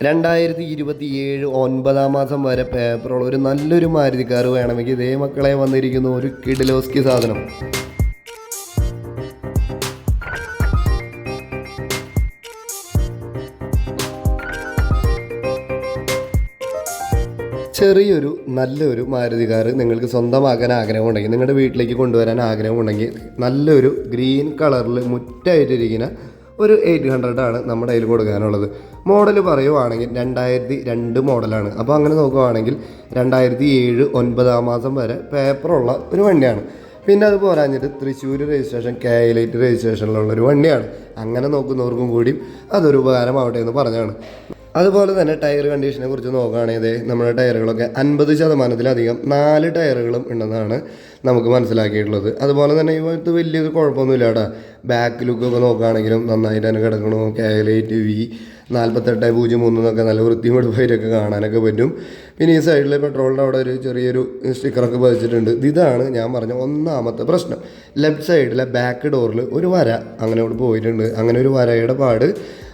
രണ്ടായിരത്തി ഇരുപത്തി ഏഴ് ഒൻപതാം മാസം വരെ പേപ്പറുള്ള ഒരു നല്ലൊരു മാരുതി കാർ വേണമെങ്കിൽ ഇതേ മക്കളെ വന്നിരിക്കുന്ന ഒരു കിഡിലോസ്കി സാധനം. ചെറിയൊരു നല്ലൊരു മാരുതി കാർ നിങ്ങൾക്ക് സ്വന്തമാക്കാൻ ആഗ്രഹമുണ്ടെങ്കിൽ നിങ്ങളുടെ വീട്ടിലേക്ക് കൊണ്ടുവരാൻ ആഗ്രഹമുണ്ടെങ്കിൽ നല്ലൊരു ഗ്രീൻ കളറിൽ മുറ്റായിട്ടിരിക്കുന്ന ഒരു എയ്റ്റ് ഹൺഡ്രഡ് ആണ് നമ്മുടെ കയ്യിൽ കൊടുക്കാനുള്ളത്. മോഡൽ പറയുവാണെങ്കിൽ രണ്ടായിരത്തി രണ്ട് മോഡലാണ്. അപ്പോൾ അങ്ങനെ നോക്കുവാണെങ്കിൽ രണ്ടായിരത്തി ഏഴ് ഒൻപതാം മാസം വരെ പേപ്പറുള്ള ഒരു വണ്ടിയാണ്. പിന്നെ അത് പോരാഞ്ഞിട്ട് തൃശ്ശൂർ രജിസ്ട്രേഷൻ കെ ഐ രജിസ്ട്രേഷനിലുള്ള ഒരു വണ്ടിയാണ്. അങ്ങനെ നോക്കുന്നവർക്കും കൂടി അതൊരു ഉപകാരമാവട്ടെ എന്ന് പറഞ്ഞാണ്. അതുപോലെ തന്നെ ടയർ കണ്ടീഷനെ കുറിച്ച് നോക്കുകയാണെങ്കിൽ നമ്മുടെ ടയറുകളൊക്കെ അൻപത് ശതമാനത്തിലധികം നാല് ടയറുകളും ഉണ്ടെന്നാണ് നമുക്ക് മനസ്സിലാക്കിയിട്ടുള്ളത്. അതുപോലെ തന്നെ ഇവർക്ക് വലിയൊരു കുഴപ്പമൊന്നുമില്ല കേട്ടോ. ബാക്ക് ലുക്കൊക്കെ നോക്കുകയാണെങ്കിലും നന്നായിട്ട് തന്നെ കിടക്കണു ടി വി നാൽപ്പത്തെട്ട് പൂജ്യം മൂന്ന് എന്നൊക്കെ നല്ല വൃത്തിയും വെടുപ്പായിട്ടൊക്കെ കാണാനൊക്കെ പറ്റും. പിന്നെ ഈ സൈഡിലെ പെട്രോളിന്റെ അവിടെ ഒരു ചെറിയൊരു സ്റ്റിക്കറൊക്കെ പതിച്ചിട്ടുണ്ട്. ഇതാണ് ഞാൻ പറഞ്ഞ ഒന്നാമത്തെ പ്രശ്നം. ലെഫ്റ്റ് സൈഡിലെ ബാക്ക് ഡോറിൽ ഒരു വര അങ്ങനെ അവിടെ പോയിട്ടുണ്ട്. അങ്ങനെ ഒരു വരയുടെ പാട്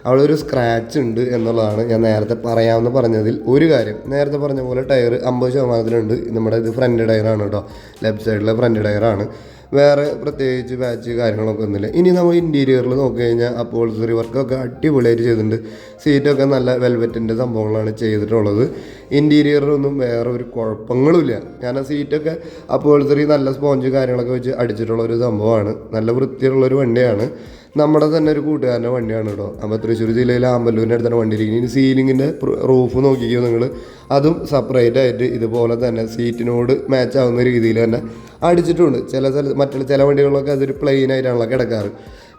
അവിടെ ഒരു സ്ക്രാച്ച് ഉണ്ട് എന്നുള്ളതാണ് ഞാൻ നേരത്തെ പറയാമെന്ന് പറഞ്ഞതിൽ ഒരു കാര്യം. നേരത്തെ പറഞ്ഞ പോലെ ടയർ അമ്പത് ശതമാനത്തിലുണ്ട്. നമ്മുടെ ഇത് ഫ്രണ്ട് ടയറാണ് കേട്ടോ. ലെഫ്റ്റ് സൈഡിലെ ഫ്രണ്ട് ടയറാണ് വേറെ പ്രത്യേകിച്ച് ബാച്ച് കാര്യങ്ങളൊക്കെ ഒന്നുമില്ല. ഇനി നമ്മൾ ഇന്റീരിയറിൽ നോക്കി കഴിഞ്ഞാൽ അപ്പോൾസറി വർക്കൊക്കെ അടിപൊളിയായിട്ട് ചെയ്തിട്ടുണ്ട്. സീറ്റൊക്കെ നല്ല വെൽവെറ്റിന്റെ സംഭവങ്ങളാണ് ചെയ്തിട്ടുള്ളത്. ഇന്റീരിയറിലൊന്നും വേറെ ഒരു കുഴപ്പങ്ങളുമില്ല. കാരണം സീറ്റൊക്കെ അപ്പോൾസറി നല്ല സ്പോഞ്ച് കാര്യങ്ങളൊക്കെ വെച്ച് അടിച്ചിട്ടുള്ള ഒരു സംഭവമാണ്. നല്ല വൃത്തിയുള്ള ഒരു വണ്ടിയാണ്. നമ്മുടെ തന്നെ ഒരു കൂട്ടുകാരന്റെ വണ്ടിയാണ് കേട്ടോ. അപ്പോൾ തൃശ്ശൂർ ജില്ലയിലെ ആമ്പല്ലൂരിന്റെ അടുത്താണ് വണ്ടി ഇനി സീലിങ്ങിന്റെ റൂഫ് നോക്കിക്കോ നിങ്ങൾ അതും സെപ്പറേറ്റ് ആയിട്ട് ഇതുപോലെ തന്നെ സീറ്റിനോട് മാച്ച് ആവുന്ന രീതിയിൽ തന്നെ അടിച്ചിട്ടുണ്ട്. ചില ചില മറ്റുള്ള ചില വണ്ടികളിലൊക്കെ അതൊരു പ്ലെയിൻ ആയിട്ടാണല്ലോ കിടക്കാറ്.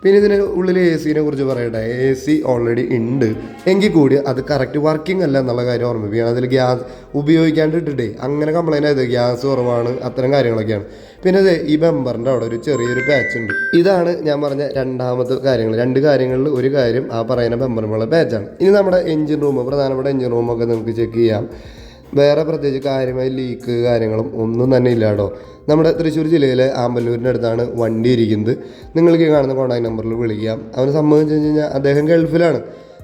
പിന്നെ ഇതിന് ഉള്ളിൽ എ സിനെ കുറിച്ച് പറയട്ടെ. എ സി ഓൾറെഡി ഉണ്ട്. എങ്കിൽ കൂടി അത് കറക്റ്റ് വർക്കിംഗ് അല്ല എന്നുള്ള കാര്യം ഓർമ്മിപ്പിക്കുകയാണ് അതിൽ ഗ്യാസ് ഉപയോഗിക്കാണ്ടിട്ടിട്ടേ അങ്ങനെ കംപ്ലയിന്റ് ആയത് ഗ്യാസ് കുറവാണ് അത്തരം കാര്യങ്ങളൊക്കെയാണ്. പിന്നെ ഇത് ഈ ബമ്പറിന്റെ അവിടെ ഒരു ചെറിയൊരു പാച്ച് ഉണ്ട്. ഇതാണ് ഞാൻ പറഞ്ഞ രണ്ടാമത്തെ കാര്യങ്ങൾ. രണ്ട് കാര്യങ്ങളിൽ ഒരു കാര്യം ആ പറയുന്ന ബമ്പറിനുള്ള പാച്ചാണ് ഇനി നമ്മുടെ എഞ്ചിൻ റൂം പ്രധാനപ്പെട്ട എഞ്ചിൻ റൂമൊക്കെ നമുക്ക് ചെക്ക് ചെയ്യാം. വേറെ പ്രത്യേകിച്ച് കാര്യമായ ലീക്ക് കാര്യങ്ങളും ഒന്നും തന്നെ ഇല്ല കേട്ടോ. നമ്മുടെ തൃശ്ശൂർ ജില്ലയിലെ ആമ്പല്ലൂരിന്റെ അടുത്താണ് വണ്ടി ഇരിക്കുന്നത്. നിങ്ങൾക്ക് കാണുന്ന കോൺടാക്ട് നമ്പറിൽ വിളിക്കാം. അവന് സംബന്ധിച്ച് കഴിഞ്ഞാൽ അദ്ദേഹം ഗൾഫിലാണ്.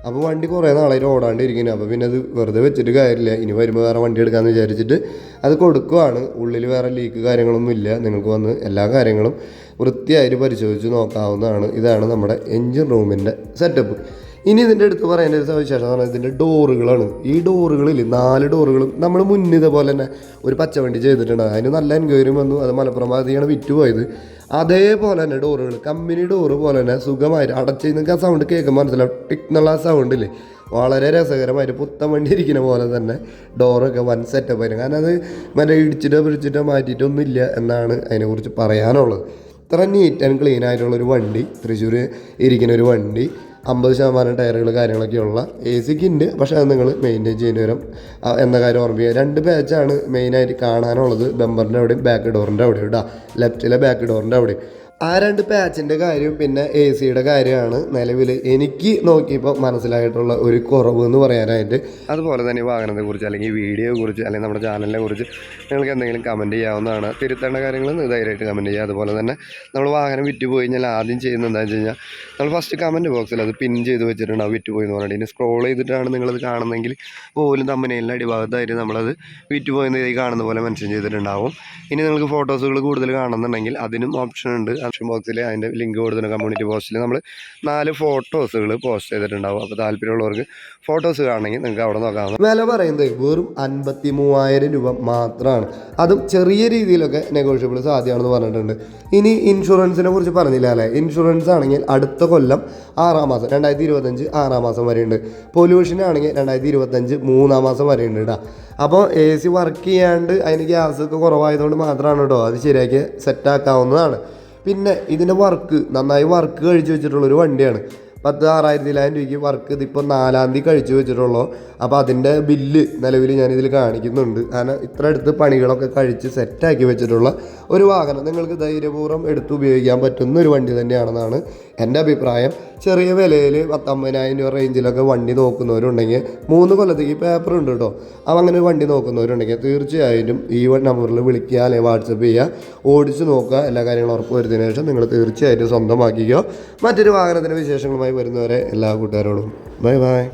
അപ്പോൾ വണ്ടി കുറേ നാളായിട്ട് ഓടാണ്ട് ഇരിക്കുന്നു അപ്പോൾ പിന്നെ അത് വെറുതെ വെച്ചിട്ട് കാര്യമില്ല. ഇനി വരുമ്പോൾ വേറെ വണ്ടി എടുക്കാമെന്ന് വിചാരിച്ചിട്ട് അത് കൊടുക്കുവാണ്. ഉള്ളിൽ വേറെ ലീക്ക് കാര്യങ്ങളൊന്നും ഇല്ല. നിങ്ങൾക്ക് വന്ന് എല്ലാ കാര്യങ്ങളും വൃത്തിയായിട്ട് പരിശോധിച്ച് നോക്കാവുന്നതാണ്. ഇതാണ് നമ്മുടെ എൻജിൻ റൂമിന്റെ സെറ്റപ്പ് ഇനി ഇതിന്റെ അടുത്ത് പറയേണ്ട ഒരു സവിശേഷം പറഞ്ഞാൽ ഇതിന്റെ ഡോറുകളാണ്. ഈ ഡോറുകളിൽ നാല് ഡോറുകളും നമ്മൾ മുന്നിൽ പോലെ തന്നെ ഒരു പച്ചവണ്ടി ചെയ്തിട്ടുണ്ട്. അതിന് നല്ല എൻക്വയറി വന്നു. അത് മലപ്പുറം ഭാഗത്തേക്കാണ് വിറ്റുപോയത്. അതേപോലെ തന്നെ ഡോറുകൾ കമ്പനി ഡോറ് പോലെ തന്നെ സുഖമായിട്ട് അടച്ചു നിങ്ങൾക്ക് ആ സൗണ്ട് കേൾക്കുമ്പോൾ മനസ്സിലാവും. ടിക് എന്നുള്ള ആ സൗണ്ട് ഇല്ലേ? വളരെ രസകരമായിട്ട് പുത്തൻ വണ്ടി ഇരിക്കുന്ന പോലെ തന്നെ ഡോറൊക്കെ വൻ സെറ്റപ്പ് ആയിരുന്നു. കാരണം അത് മറ്റേ ഇടിച്ചിട്ടോ പിടിച്ചിട്ടോ മാറ്റിയിട്ടൊന്നുമില്ല എന്നാണ് അതിനെക്കുറിച്ച് പറയാനുള്ളത്. ഇത്ര നീറ്റ് ആൻഡ് ക്ലീൻ ആയിട്ടുള്ള ഒരു വണ്ടി തൃശ്ശൂർ ഇരിക്കുന്ന ഒരു വണ്ടി അമ്പത് ശതമാനം ടയറുകൾ കാര്യങ്ങളൊക്കെ ഉള്ള എ സിക്ക് ഉണ്ട്. പക്ഷേ അത് നിങ്ങൾ മെയിന്റെയിൻ ചെയ്യേണ്ടി വരും. എന്ന കാര്യം ഓർമ്മിക്കുക. രണ്ട് ബാച്ചാണ് മെയിനായിട്ട് കാണാനുള്ളത്. ബെമ്പറിന്റെ അവിടെയും ബാക്ക് ഡോറിന്റെ അവിടെയും. കേട്ടോ ലെഫ്റ്റിലെ ബാക്ക് ഡോറിന്റെ അവിടെയും. ആ രണ്ട് പാച്ചിന്റെ കാര്യം പിന്നെ എ സിയുടെ കാര്യമാണ്. നിലവിൽ എനിക്ക് നോക്കിയപ്പോൾ മനസ്സിലായിട്ടുള്ള ഒരു കുറവ് എന്ന് പറയാനായിട്ട് അതുപോലെ തന്നെ വാഹനത്തെ കുറിച്ച് അല്ലെങ്കിൽ വീഡിയോയെ കുറിച്ച് അല്ലെങ്കിൽ നമ്മുടെ ചാനലിനെ കുറിച്ച് നിങ്ങൾക്ക് എന്തെങ്കിലും കമന്റ് ചെയ്യാവുന്നതാണ്. തിരുത്തേണ്ട കാര്യങ്ങൾ ധൈര്യമായിട്ട് കമന്റ് ചെയ്യുക. അതുപോലെ തന്നെ നമ്മൾ വാഹനം വിറ്റ് പോയി കഴിഞ്ഞാൽ ആദ്യം ചെയ്യുന്നത് എന്താണെന്ന് വെച്ച് കഴിഞ്ഞാൽ നമ്മൾ ഫസ്റ്റ് കമന്റ് ബോക്സിൽ അത് പിൻ ചെയ്ത് വെച്ചിട്ടുണ്ടാവും വിറ്റ് പോയി എന്ന് പറഞ്ഞിട്ട് ഇനി സ്ക്രോൾ ചെയ്തിട്ടാണ് നിങ്ങളത് കാണുന്നതെങ്കിൽ പോലും തമ്മനയിലെ അടിഭാഗത്തായിട്ട് നമ്മളത് വിറ്റ് ഈ കാണുന്ന പോലെ മെൻഷൻ ചെയ്തിട്ടുണ്ടാവും. ഇനി നിങ്ങൾക്ക് ഫോട്ടോസുകൾ കൂടുതൽ കാണുന്നുണ്ടെങ്കിൽ അതിനും ഓപ്ഷൻ ഉണ്ട്. ഓപ്ഷൻ ബോക്സിൽ അതിന്റെ ലിങ്ക് കൊടുത്തിട്ടുണ്ട് കമ്മ്യൂണിറ്റി പോസ്റ്റിൽ നമ്മൾ നാല് ഫോട്ടോസുകൾ പോസ്റ്റ് ചെയ്തിട്ടുണ്ടാവും. അപ്പോൾ താല്പര്യമുള്ളവർക്ക് ഫോട്ടോസ് കാണണമെങ്കിൽ നിങ്ങൾക്ക് അവിടെ നോക്കാം. വില പറയുന്നത് വെറും അൻപത്തി മൂവായിരം രൂപ മാത്രമാണ് അതും ചെറിയ രീതിയിലൊക്കെ നെഗോഷ്യബിൾ സാധ്യമാണെന്ന് പറഞ്ഞിട്ടുണ്ട്. ഇനി ഇൻഷുറൻസിനെ കുറിച്ച് പറഞ്ഞില്ല അല്ലേ? ഇൻഷുറൻസ് ആണെങ്കിൽ അടുത്ത കൊല്ലം ആറാം മാസം രണ്ടായിരത്തി ഇരുപത്തഞ്ച് ആറാം മാസം വരെയുണ്ട്. പൊല്യൂഷൻ ആണെങ്കിൽ രണ്ടായിരത്തി ഇരുപത്തഞ്ച് മൂന്നാം മാസം വരെയുണ്ട് കേട്ടോ അപ്പോൾ എ സി വർക്ക് ചെയ്യാണ്ട് അതിന് ഗ്യാസ് ഒക്കെ കുറവായതുകൊണ്ട് മാത്രമാണ് കേട്ടോ അത് ശരിയാക്കി സെറ്റാക്കാവുന്നതാണ് പിന്നെ ഇതിന്റെ വർക്ക് നന്നായി വർക്ക് കഴിച്ചു വെച്ചിട്ടുള്ള ഒരു വണ്ടിയാണ്. പത്ത് ആറായിരത്തിലായിരം രൂപയ്ക്ക് വർക്ക് ഇതിപ്പോൾ നാലാം തീയതി കഴിച്ചു വെച്ചിട്ടുള്ളൂ. അപ്പോൾ അതിന്റെ ബില്ല് നിലവിൽ ഞാനിതിൽ കാണിക്കുന്നുണ്ട്. കാരണം ഇത്ര അടുത്ത് പണികളൊക്കെ കഴിച്ച് സെറ്റാക്കി വെച്ചിട്ടുള്ള ഒരു വാഹനം. നിങ്ങൾക്ക് ധൈര്യപൂർവം എടുത്ത് ഉപയോഗിക്കാൻ പറ്റുന്ന ഒരു വണ്ടി തന്നെയാണെന്നാണ് എന്റെ അഭിപ്രായം ചെറിയ വിലയിൽ പത്തമ്പതിനായിരം രൂപ റേഞ്ചിലൊക്കെ വണ്ടി നോക്കുന്നവരുണ്ടെങ്കിൽ മൂന്ന് കൊല്ലത്തേക്ക് പേപ്പർ ഉണ്ട് കേട്ടോ. അപ്പം അങ്ങനെ വണ്ടി നോക്കുന്നവരുണ്ടെങ്കിൽ തീർച്ചയായിട്ടും ഈ നമ്പറിൽ വിളിക്കുക അല്ലെങ്കിൽ വാട്സപ്പ് ചെയ്യുക. ഓടിച്ച് നോക്കുക. എല്ലാ കാര്യങ്ങളും ഉറപ്പ് വരുത്തിയതിനു ശേഷം നിങ്ങൾ തീർച്ചയായിട്ടും സ്വന്തമാക്കിക്കോ. മറ്റൊരു വാഹനത്തിന്റെ വിശേഷങ്ങളുമായി വരുന്നവരെ എല്ലാ കൂട്ടുകാരോടും. Bye bye